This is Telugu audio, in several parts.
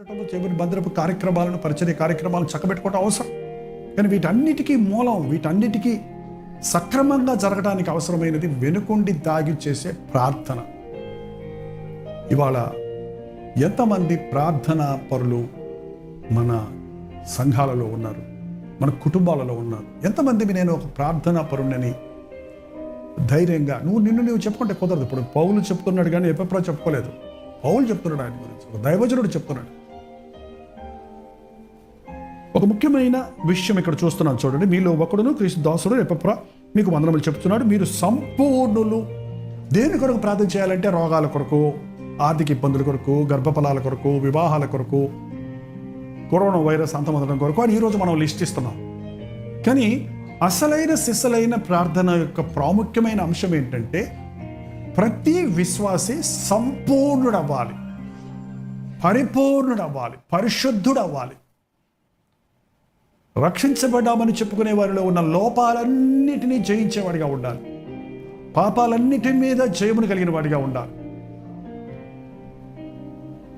పెట్టడము, భద్రపు కార్యక్రమాలను పరిచర్య కార్యక్రమాలను చక్కబెట్టుకోవడం అవసరం. కానీ వీటన్నిటికీ మూలం వీటన్నిటికీ సక్రమంగా జరగడానికి అవసరమైనది వెనుకొండి దాగి చేసే ప్రార్థన. ఇవాళ ఎంతమంది ప్రార్థన పరులు మన సంఘాలలో ఉన్నారు మన కుటుంబాలలో ఉన్నారు. ఎంతమంది నేను ఒక ప్రార్థనా పరుణ్ణని ధైర్యంగా నువ్వు నిన్ను నువ్వు చెప్పుకుంటే కుదరదు. ఇప్పుడు పౌలు చెప్తున్నాడు కానీ ఎప్పుడు చెప్పుకోలేదు. పౌలు చెప్తున్నాడు ఆయన గురించి ఒక దైవజనుడు చెప్తున్నాడు. ఒక ముఖ్యమైన విషయం ఇక్కడ చూస్తున్నాను చూడండి. మీలో ఒకడును క్రీస్తు దాసుడు ఎప్పప్ర మీకు వందనములు చెప్తున్నాడు. మీరు సంపూర్ణులు. దేని కొరకు ప్రార్థన చేయాలంటే రోగాల కొరకు ఆర్థిక ఇబ్బందుల కొరకు గర్భఫలాల కొరకు వివాహాల కొరకు కరోనా వైరస్ అంతమొదడం కొరకు అని ఈరోజు మనం లిస్ట్ ఇస్తున్నాం కానీ అసలైన సిసలైన ప్రార్థన యొక్క ప్రాముఖ్యమైన అంశం ఏంటంటే ప్రతి విశ్వాసి సంపూర్ణుడవ్వాలి. పరిపూర్ణుడవ్వాలి. పరిశుద్ధుడవ్వాలి. రక్షించబడ్డామని చెప్పుకునే వారిలో ఉన్న లోపాలన్నిటినీ జయించేవాడిగా ఉండాలి. పాపాలన్నిటి మీద జయమును కలిగిన వాడిగా ఉండాలి.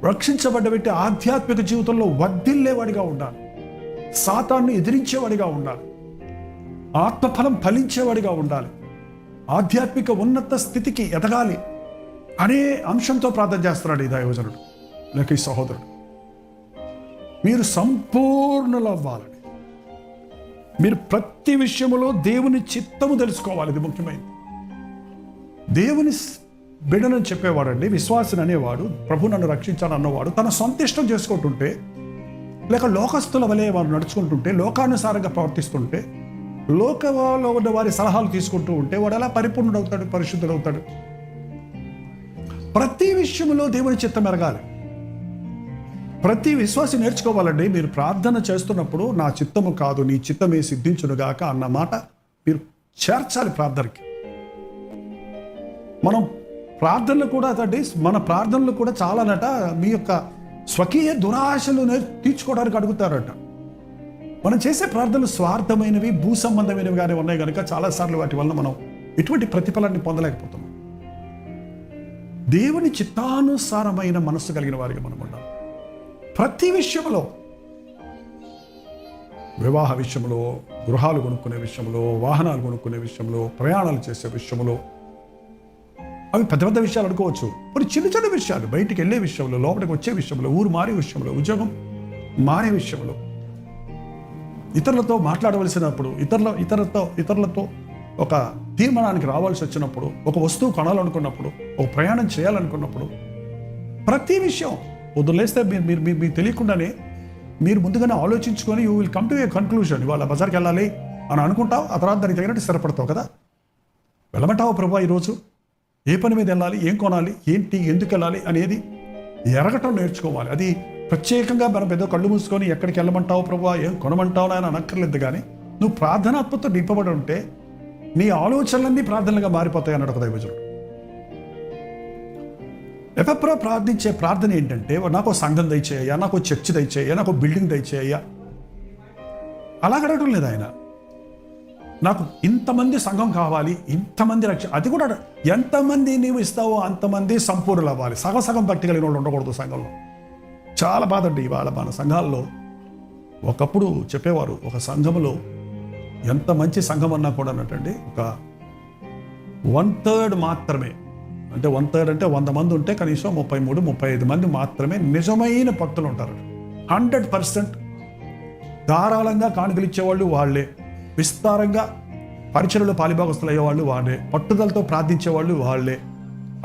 రక్షించబడ్డ వ్యక్తి ఆధ్యాత్మిక జీవితంలో వర్ధిల్లేవాడిగా ఉండాలి. సాతాన్ని ఎదిరించేవాడిగా ఉండాలి. ఆత్మఫలం ఫలించేవాడిగా ఉండాలి. ఆధ్యాత్మిక ఉన్నత స్థితికి ఎదగాలి అనే అంశంతో ప్రార్థన చేస్తున్నాడు ఈ దైవజనుడు. లేక ఈ సహోదరుడు మీరు సంపూర్ణులు అవ్వాలని మీరు ప్రతి విషయములో దేవుని చిత్తము తెలుసుకోవాలి. ఇది ముఖ్యమైనది. దేవుని స్- చెప్పేవాడండి విశ్వాసం అనేవాడు ప్రభు నన్ను రక్షించాను అన్నవాడు తన సొంత ఇష్టం చేసుకుంటుంటే లేక లోకస్తుల వలె వారు నడుచుకుంటుంటే లోకానుసారంగా ప్రవర్తిస్తుంటే లోకంలో ఉన్న వారి సలహాలు తీసుకుంటూ ఉంటే వాడు ఎలా పరిపూర్ణుడవుతాడు పరిశుద్ధుడవుతాడు? ప్రతి విషయంలో దేవుని చిత్తం ఎరగాలి. ప్రతి విశ్వాసి నేర్చుకోవాలండి. మీరు ప్రార్థన చేస్తున్నప్పుడు నా చిత్తము కాదు నీ చిత్తమే సిద్ధించునుగాక అన్న మాట మీరు చేర్చాలి ప్రార్థనకి. మనం ప్రార్థనలు కూడా అదండి మన ప్రార్థనలు కూడా చాలానట మీ యొక్క స్వకీయ దురాశలు తీర్చుకోవడానికి అడుగుతారట. మనం చేసే ప్రార్థనలు స్వార్థమైనవి భూ సంబంధమైనవిగానే ఉన్నాయి కనుక చాలాసార్లు వాటి వల్ల మనం ఎటువంటి ప్రతిఫలాన్ని పొందలేకపోతున్నాం. దేవుని చిత్తానుసారమైన మనస్సు కలిగిన వారికి మనం ఉండాలి. ప్రతి విషయంలో వివాహ విషయంలో గృహాలు కొనుక్కునే విషయంలో వాహనాలు కొనుక్కునే విషయంలో ప్రయాణాలు చేసే విషయంలో అవి పెద్ద పెద్ద విషయాలు అనుకోవచ్చు. కొన్ని చిన్న చిన్న విషయాలు బయటికి వెళ్ళే విషయంలో లోపలికి వచ్చే విషయంలో ఊరు మారే విషయంలో ఉద్యోగం మారే విషయంలో. ఇతరులతో మాట్లాడవలసినప్పుడు ఇతరుల ఇతరులతో ఇతరులతో ఒక తీర్మానానికి రావాల్సి వచ్చినప్పుడు ఒక వస్తువు కొనాలనుకున్నప్పుడు ఒక ప్రయాణం చేయాలనుకున్నప్పుడు ప్రతి విషయం వదిలేస్తే మీరు మీరు మీరు మీకు తెలియకుండానే మీరు ముందుగానే ఆలోచించుకొని you will come to a conclusion ఇవాళ బజార్కి వెళ్ళాలి అని అనుకుంటావు ఆ తర్వాత దానికి తగినట్టు స్థిరపడతావు కదా? వెళ్ళమంటావు ప్రభా ఈరోజు? ఏ పని మీద వెళ్ళాలి ఏం కొనాలి ఏంటి ఎందుకు వెళ్ళాలి అనేది ఎరగటం నేర్చుకోవాలి. అది ప్రత్యేకంగా మనం పెద్ద కళ్ళు మూసుకొని ఎక్కడికి వెళ్ళమంటావు ప్రభా ఏం కొనమంటావు అని అనక్కర్లేదు కానీ నువ్వు ప్రార్థనాత్మతో నింపబడి ఉంటే నీ ఆలోచనలన్నీ ప్రార్థనలుగా మారిపోతాయి అన్నాడు ఒక దైవజనుడు. ఎపప్రో ప్రార్థించే ప్రార్థన ఏంటంటే నాకు సంఘం దయచేయ నాకు చర్చి దయచేయ నాకు బిల్డింగ్ దయచేయ అలా అడగడం లేదు ఆయన. నాకు ఇంతమంది సంఘం కావాలి ఇంతమంది రక్ష అది కూడా ఎంతమంది నీవు ఇస్తావో అంతమంది సంపూర్ణులు అవ్వాలి సగం సగం భక్తి కలిగిన వాళ్ళు ఉండకూడదు సంఘంలో. చాలా బాధ అండి ఇవాళ మన సంఘాల్లో. ఒకప్పుడు చెప్పేవారు ఒక సంఘములో ఎంత మంచి సంఘం అన్నా కూడా అన్నట్టండి ఒక వన్ థర్డ్ మాత్రమే అంటే వన్ థర్డ్ అంటే వంద మంది ఉంటే కనీసం ముప్పై మూడు ముప్పై ఐదు మంది మాత్రమే నిజమైన భక్తులు ఉంటారు. హండ్రెడ్ పర్సెంట్ ధారాళంగా కానుకలు ఇచ్చేవాళ్ళు వాళ్ళే. విస్తారంగా పరిచయలో పాలిభాగస్తులు అయ్యేవాళ్ళు వాళ్ళే. పట్టుదలతో ప్రార్థించేవాళ్ళు వాళ్ళే.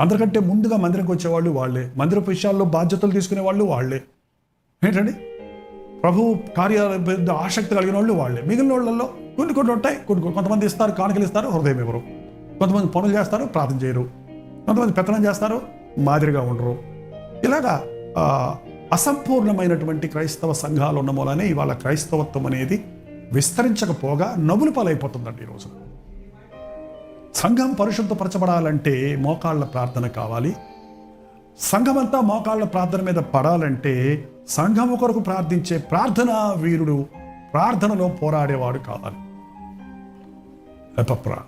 అందరికంటే ముందుగా మందిరంకి వచ్చేవాళ్ళు వాళ్ళే. మందిరపు విషయాల్లో బాధ్యతలు తీసుకునే వాళ్ళు. వాళ్ళే ఏంటండి? ప్రభు కార్యాల ఆసక్తి కలిగిన వాళ్ళు వాళ్ళే. మిగిలిన వాళ్ళల్లో కొన్ని కొన్ని ఉంటాయి కొన్ని కొంతమంది ఇస్తారు కానుకలు ఇస్తారు హృదయం ఇవ్వరు. కొంతమంది పనులు చేస్తారు ప్రార్థన చేయరు. కొంతమంది పెత్తనం చేస్తారు మాదిరిగా ఉండరు. ఇలాగా అసంపూర్ణమైనటువంటి క్రైస్తవ సంఘాలు ఉన్న మూలనే ఇవాళ క్రైస్తవత్వం అనేది విస్తరించకపోగా నవ్వులు పాలైపోతుందండి ఈరోజు సంఘం పరిశుద్ధపరచబడాలంటే మోకాళ్ళ ప్రార్థన కావాలి. సంఘమంతా మోకాళ్ళ ప్రార్థన మీద పడాలంటే సంఘం కొరకు ప్రార్థించే ప్రార్థన వీరుడు ప్రార్థనలో పోరాడేవాడు కావాలి. ఎపప్రా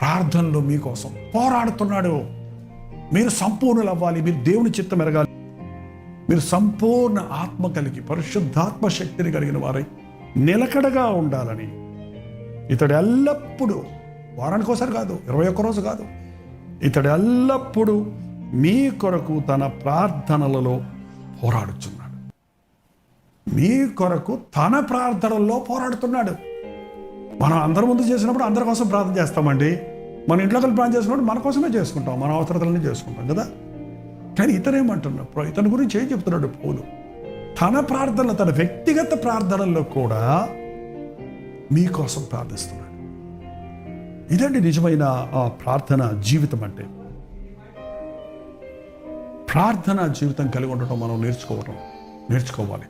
ప్రార్థనలో మీకోసం పోరాడుతున్నాడు. మీరు సంపూర్ణులు అవ్వాలి మీరు దేవుని చిత్తం ఎరగాలి. మీరు సంపూర్ణ ఆత్మ కలిగి పరిశుద్ధాత్మ శక్తిని కలిగిన వారై నిలకడగా ఉండాలని ఇతడు ఎల్లప్పుడూ వారానికి ఒకసారి కాదు ఇరవై ఒక్క రోజు కాదు ఇతడు ఎల్లప్పుడూ మీ కొరకు తన ప్రార్థనలలో పోరాడుచున్నాడు. మీ కొరకు తన ప్రార్థనల్లో పోరాడుతున్నాడు. మనం అందరి ముందు చేసినప్పుడు అందరి కోసం ప్రార్థన చేస్తామండి. మన ఇంట్లో ప్లాన్ ప్రార్థన చేసినప్పుడు మన కోసమే చేసుకుంటాం మన అవసరతలనే చేసుకుంటాం కదా? కానీ ఇతనేమంటున్నాడు ఇతని గురించి ఏం చెప్తున్నాడు పౌలు? తన ప్రార్థనలు తన వ్యక్తిగత ప్రార్థనల్లో కూడా మీకోసం ప్రార్థిస్తున్నాడు. ఇదండి నిజమైన ఆ ప్రార్థన జీవితం అంటే. ప్రార్థన జీవితం కలిగి ఉండటం మనం నేర్చుకోవటం నేర్చుకోవాలి.